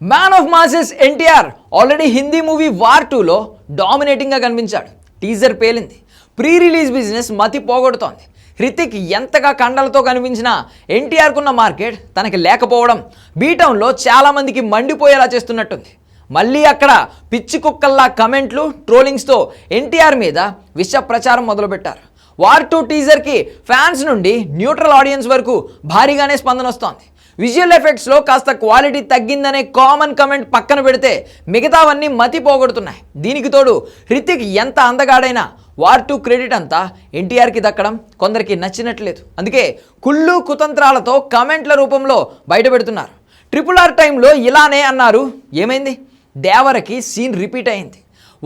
Man of masses NTR already Hindi movie war టూలో డామినేటింగ్గా కనిపించాడు. టీజర్ పేలింది. ప్రీ రిలీజ్ బిజినెస్ మతి పోగొడుతోంది. హృతిక్ ఎంతగా కండలతో కనిపించినా ఎన్టీఆర్కున్న మార్కెట్ తనకి లేకపోవడం బీటౌన్లో చాలామందికి మండిపోయేలా చేస్తున్నట్టుంది. మళ్ళీ అక్కడ పిచ్చి కుక్కల్లా కమెంట్లు ట్రోలింగ్స్తో ఎన్టీఆర్ మీద విష ప్రచారం మొదలుపెట్టారు. వార్ టూ టీజర్కి ఫ్యాన్స్ నుండి న్యూట్రల్ ఆడియన్స్ వరకు భారీగానే స్పందన వస్తోంది. విజువల్ ఎఫెక్ట్స్లో కాస్త క్వాలిటీ తగ్గిందనే కామన్ కమెంట్ పక్కన పెడితే మిగతావన్నీ మతి పోగొడుతున్నాయి. దీనికి తోడు హృతిక్ ఎంత అందగాడైనా వార్ టు క్రెడిట్ అంతా ఎన్టీఆర్కి దక్కడం కొందరికి నచ్చినట్లేదు. అందుకే కుళ్ళు కుతంత్రాలతో కమెంట్ల రూపంలో బయటపెడుతున్నారు. ట్రిపుల్ ఆర్ టైంలో ఇలానే అన్నారు. ఏమైంది? దేవరకి సీన్ రిపీట్ అయింది.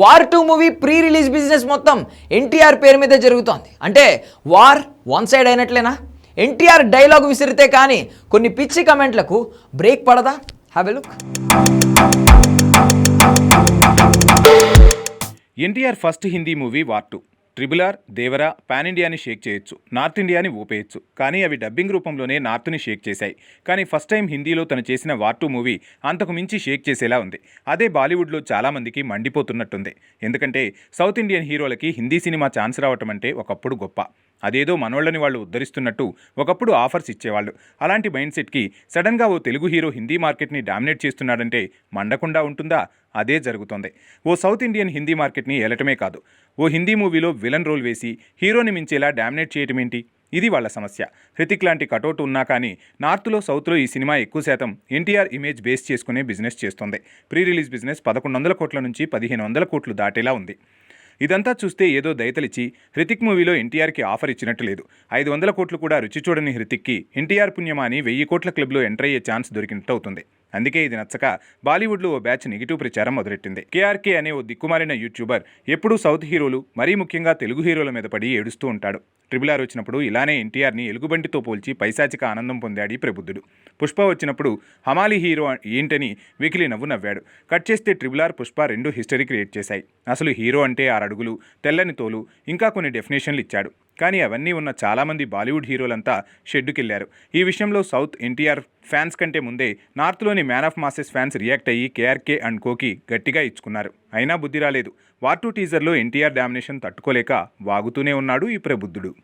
War two movie pre release business మొత్తం ఎన్టీఆర్ పేరు మీదే జరుగుతోంది. అంటే వార్ వన్ సైడ్ అయినట్లేనా? ఎన్టీఆర్ డైలాగ్ విసిరితే కానీ కొన్ని పిచ్చి కమెంట్లకు బ్రేక్ పడదా? Have a look NTR first Hindi movie war two. Triple R Devara pan ఇండియాని షేక్ చేయొచ్చు. నార్త్ ఇండియాని ఊపేయచ్చు. కానీ అవి డబ్బింగ్ రూపంలోనే నార్త్ని షేక్ చేశాయి. కానీ ఫస్ట్ టైం హిందీలో తను చేసిన వార్ టూ మూవీ అంతకు మించి షేక్ చేసేలా ఉంది. అదే బాలీవుడ్లో చాలామందికి మండిపోతున్నట్టుంది. ఎందుకంటే సౌత్ ఇండియన్ హీరోలకి హిందీ సినిమా ఛాన్స్ రావటం అంటే ఒకప్పుడు గొప్ప. అదేదో మనోళ్ళని వాళ్ళు ఉద్ధరిస్తున్నట్టు ఒకప్పుడు ఆఫర్స్ ఇచ్చేవాళ్ళు. అలాంటి మైండ్ సెట్కి సడన్గా ఓ తెలుగు హీరో హిందీ మార్కెట్ని డామినేట్ చేస్తున్నాడంటే మండకుండా ఉంటుందా? అదే జరుగుతోంది. ఓ సౌత్ ఇండియన్ హిందీ మార్కెట్ని ఏలటమే కాదు. ఓ హిందీ మూవీలో విలన్ రోల్ వేసి హీరోని మించేలా డామినేట్ చేయటం ఏంటి ఇది వాళ్ళ సమస్య. హృతిక్ లాంటి కటౌట్ ఉన్నా కానీ నార్త్లో సౌత్లో ఈ సినిమా ఎక్కువ శాతం ఎన్టీఆర్ ఇమేజ్ బేస్ చేసుకునే బిజినెస్ చేస్తుంది. ప్రీ రిలీజ్ బిజినెస్ పదకొండు వందల కోట్ల నుంచి పదిహేను వందల కోట్లు దాటేలా ఉంది. ఇదంతా చూస్తే ఏదో దయతలిచ్చి హృతిక్ మూవీలో ఎన్టీఆర్కి ఆఫర్ ఇచ్చినట్టు లేదు. ఐదు వందల కోట్లు కూడా రుచి చూడని హృతిక్కి ఎన్టీఆర్ పుణ్యమా అని వెయ్యి కోట్ల క్లబ్లో ఎంటర్ అయ్యే ఛాన్స్ దొరికినట్టు అవుతుంది. అందుకే ఇది నచ్చక బాలీవుడ్లో ఓ బ్యాచ్ నెగిటివ్ ప్రచారం మొదలెట్టింది. కేఆర్కే అనే ఓ దిక్కుమాలిన యూట్యూబర్ ఎప్పుడూ సౌత్ హీరోలు మరీ ముఖ్యంగా తెలుగు హీరోల మీద పడి ఏడుస్తూ ఉంటాడు. ట్రిబుల్ ఆర్ వచ్చినప్పుడు ఇలానే ఎన్టీఆర్ని ఎలుగుబంటితో పోల్చి పైశాచిక ఆనందం పొందాడు ప్రబుద్ధుడు. పుష్ప వచ్చినప్పుడు హమాలి హీరో ఏంటని వికిలి నవ్వు నవ్వాడు. కట్ చేస్తే ట్రిబుల్ ఆర్ పుష్ప రెండు హిస్టరీ క్రియేట్ చేశాయి. అసలు హీరో అంటే ఆరు అడుగులు తెల్లని తోలు ఇంకా కొన్ని డెఫినేషన్లు ఇచ్చాడు. కానీ అవన్నీ ఉన్న చాలామంది బాలీవుడ్ హీరోలంతా షెడ్డుకెళ్ళారు. ఈ విషయంలో సౌత్ ఎన్టీఆర్ ఫ్యాన్స్ కంటే ముందే నార్త్లోని man of masses fans react అయ్యి కేఆర్కే అండ్ కోకి గట్టిగా ఇచ్చుకున్నారు. అయినా బుద్ధి రాలేదు. వార్ టూ టీజర్లో ఎన్టీఆర్ డామినేషన్ తట్టుకోలేక వాగుతూనే ఉన్నాడు ఈ ప్రబుద్ధుడు.